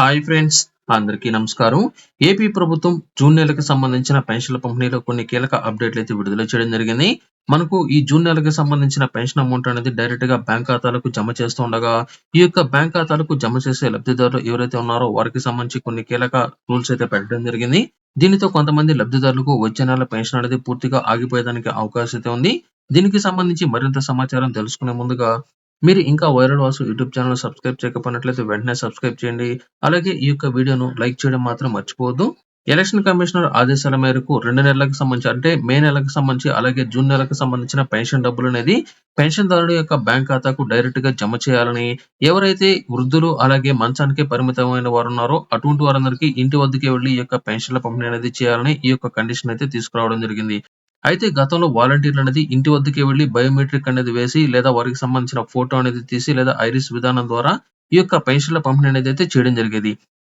Hi friends అందరికీ నమస్కారం. AP ప్రభుత్వం జూన్ నెలకు సంబంధించిన పెన్షన్ల పంపిణీలో కొన్ని కీలక అప్డేట్లు అయితే విడుదల చేయడం జరిగింది. మనకు ఈ జూన్ నెలకు సంబంధించిన పెన్షన్ అమౌంట్ అనేది డైరెక్ట్గా బ్యాంక్ ఖాతాలకు జమ చేస్తూ ఉండగా ఈ యొక్క బ్యాంక్ ఖాతాలకు జమ చేసే లబ్ధిదారులు ఎవరైతే ఉన్నారో వారికి సంబంధించి కొన్ని కీలక రూల్స్ అయితే పెట్టడం జరిగింది. దీనితో కొంతమంది లబ్ధిదారులకు వచ్చే నెల పెన్షన్ అనేది పూర్తిగా ఆగిపోయేదానికి అవకాశం అయితే ఉంది. దీనికి సంబంధించి మరింత సమాచారం తెలుసుకునే ముందుగా మీరు ఇంకా viral Vasu YouTube channel subscribe చేయకపోయినట్లయితే వెంటనే సబ్స్క్రైబ్ చేయండి. అలాగే ఈ యొక్క వీడియోను లైక్ చేయడం మాత్రం మర్చిపోవద్దు. ఎలక్షన్ కమిషనర్ ఆదేశాల మేరకు రెండు నెలలకు సంబంధించి అంటే మే నెలకు సంబంధించి అలాగే జూన్ నెలకు సంబంధించిన పెన్షన్ డబ్బులు అనేది పెన్షన్దారుడు యొక్క బ్యాంక్ ఖాతాకు డైరెక్ట్గా జమ చేయాలని ఎవరైతే వృద్ధులు అలాగే మంచానికి పరిమితమైన వారు ఉన్నారో అటువంటి వారందరికీ ఇంటి వద్దకే వెళ్ళి ఈ యొక్క పెన్షన్ల పంపిణీ అనేది చేయాలని ఈ యొక్క కండిషన్ అయితే తీసుకురావడం జరిగింది. అయితే గతంలో వాలంటీర్లు అనేది ఇంటి వద్దకే వెళ్ళి బయోమెట్రిక్ అనేది వేసి లేదా వారికి సంబంధించిన ఫోటో అనేది తీసి లేదా ఐరిస్ విధానం ద్వారా ఈ యొక్క పెన్షన్ల పంపిణీ అనేది అయితే చేయడం జరిగేది.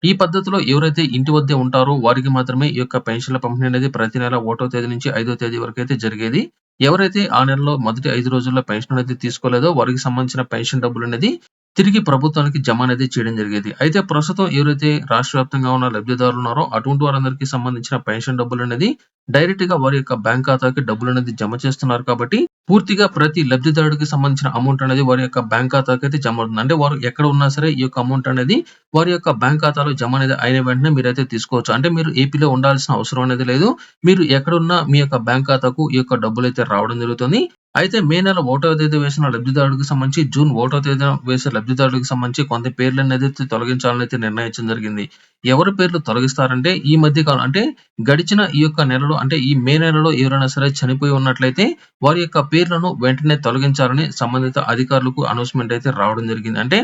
ఈ పద్ధతిలో ఎవరైతే ఇంటి వద్దే ఉంటారో వారికి మాత్రమే ఈ యొక్క పెన్షన్ల పంపిణీ అనేది ప్రతి నెల ఒకటో తేదీ నుంచి ఐదో తేదీ వరకు అయితే జరిగేది. ఎవరైతే ఆ నెలలో మొదటి ఐదు రోజుల్లో పెన్షన్ అనేది తీసుకోలేదో వారికి సంబంధించిన పెన్షన్ డబ్బులు అనేది తిరిగి ప్రభుత్వానికి జమ అనేది చేయడం జరిగేది. అయితే ప్రస్తుతం ఎవరైతే రాష్ట్ర వ్యాప్తంగా ఉన్న లబ్ధిదారులు ఉన్నారో అటువంటి వారందరికీ సంబంధించిన పెన్షన్ డబ్బులు అనేది డైరెక్ట్గా వారి యొక్క బ్యాంక్ ఖాతాకి డబ్బులు అనేది జమ చేస్తున్నారు కాబట్టి పూర్తిగా ప్రతి లబ్ధిదారుడికి సంబంధించిన అమౌంట్ అనేది వారి యొక్క బ్యాంక్ ఖాతాకి అయితే జమ అవుతుంది. అంటే వారు ఎక్కడ ఉన్నా సరే ఈ యొక్క అమౌంట్ అనేది వారి యొక్క బ్యాంక్ ఖాతాలో జమ అనేది అయిన వెంటనే మీరైతే తీసుకోవచ్చు. అంటే మీరు ఏపీలో ఉండాల్సిన అవసరం అనేది లేదు. మీరు ఎక్కడున్నా మీ యొక్క బ్యాంక్ ఖాతాకు ఈ యొక్క డబ్బులు అయితే రావడం జరుగుతుంది. అయితే మే నెల ఒకటో తేదీ వేసిన లబ్ధిదారుడికి సంబంధించి జూన్ ఒకటో తేదీ వేసే లబ్ధిదారుడికి సంబంధించి కొంత పేర్లు అనేది తొలగించాలని అయితే నిర్ణయించడం జరిగింది. ఎవరి పేర్లు తొలగిస్తారంటే ఈ మధ్య కాలం అంటే గడిచిన ఈ యొక్క నెలలో అంటే ఈ మే నెలలో ఎవరైనా సరే చనిపోయి ఉన్నట్లయితే వారి యొక్క పేర్లను వెంటనే తొలగించాలని సంబంధిత అధికారులకు అనౌన్స్మెంట్ అయితే రావడం జరిగింది. అంటే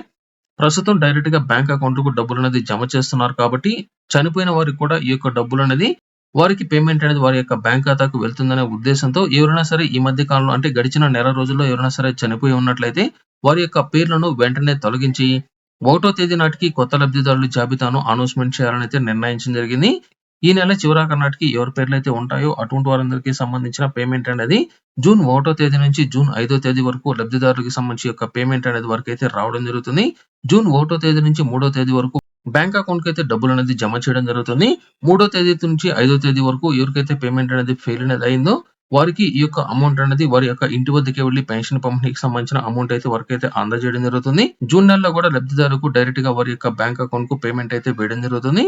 ప్రస్తుతం డైరెక్ట్గా బ్యాంక్ అకౌంట్కు డబ్బులు అనేది జమ చేస్తున్నారు కాబట్టి చనిపోయిన వారికి కూడా ఈ యొక్క డబ్బులు అనేది వారికి పేమెంట్ అనేది వారి యొక్క బ్యాంక్ ఖాతాకు వెళ్తుందనే ఉద్దేశంతో ఎవరైనా సరే ఈ మధ్య కాలంలో అంటే గడిచిన నెల రోజుల్లో ఎవరైనా సరే చనిపోయి ఉన్నట్లయితే వారి యొక్క పేర్లను వెంటనే తొలగించి ఒకటో తేదీ నాటికి కొత్త లబ్ధిదారుల జాబితాను అనౌన్స్మెంట్ చేయాలని అయితే నిర్ణయించడం జరిగింది. ఈ నెల చివరాక నాటికి ఎవరి పేర్లు అయితే ఉంటాయో అటువంటి వారందరికీ సంబంధించిన పేమెంట్ అనేది జూన్ ఒకటో తేదీ నుంచి జూన్ ఐదో తేదీ వరకు లబ్ధిదారులకు సంబంధించి యొక్క పేమెంట్ అనేది వరకు అయితే రావడం జరుగుతుంది. జూన్ ఒకటో తేదీ నుంచి మూడో తేదీ వరకు బ్యాంక్ అకౌంట్కి అయితే డబ్బులు అనేది జమ చేయడం జరుగుతుంది. మూడో తేదీ నుంచి ఐదో తేదీ వరకు ఎవరికైతే పేమెంట్ అనేది ఫెయిల్ అనేది అయిందో వారికి ఈ యొక్క అమౌంట్ అనేది వారి యొక్క ఇంటి వద్దకే వెళ్ళి పెన్షన్ పంపిణీకి సంబంధించిన అమౌంట్ అయితే వారికి అయితే అందజేయడం జరుగుతుంది. జూన్ నెలలో కూడా లబ్ధిదారులకు డైరెక్ట్గా వారి యొక్క బ్యాంక్ అకౌంట్కు పేమెంట్ అయితే వేయడం జరుగుతుంది.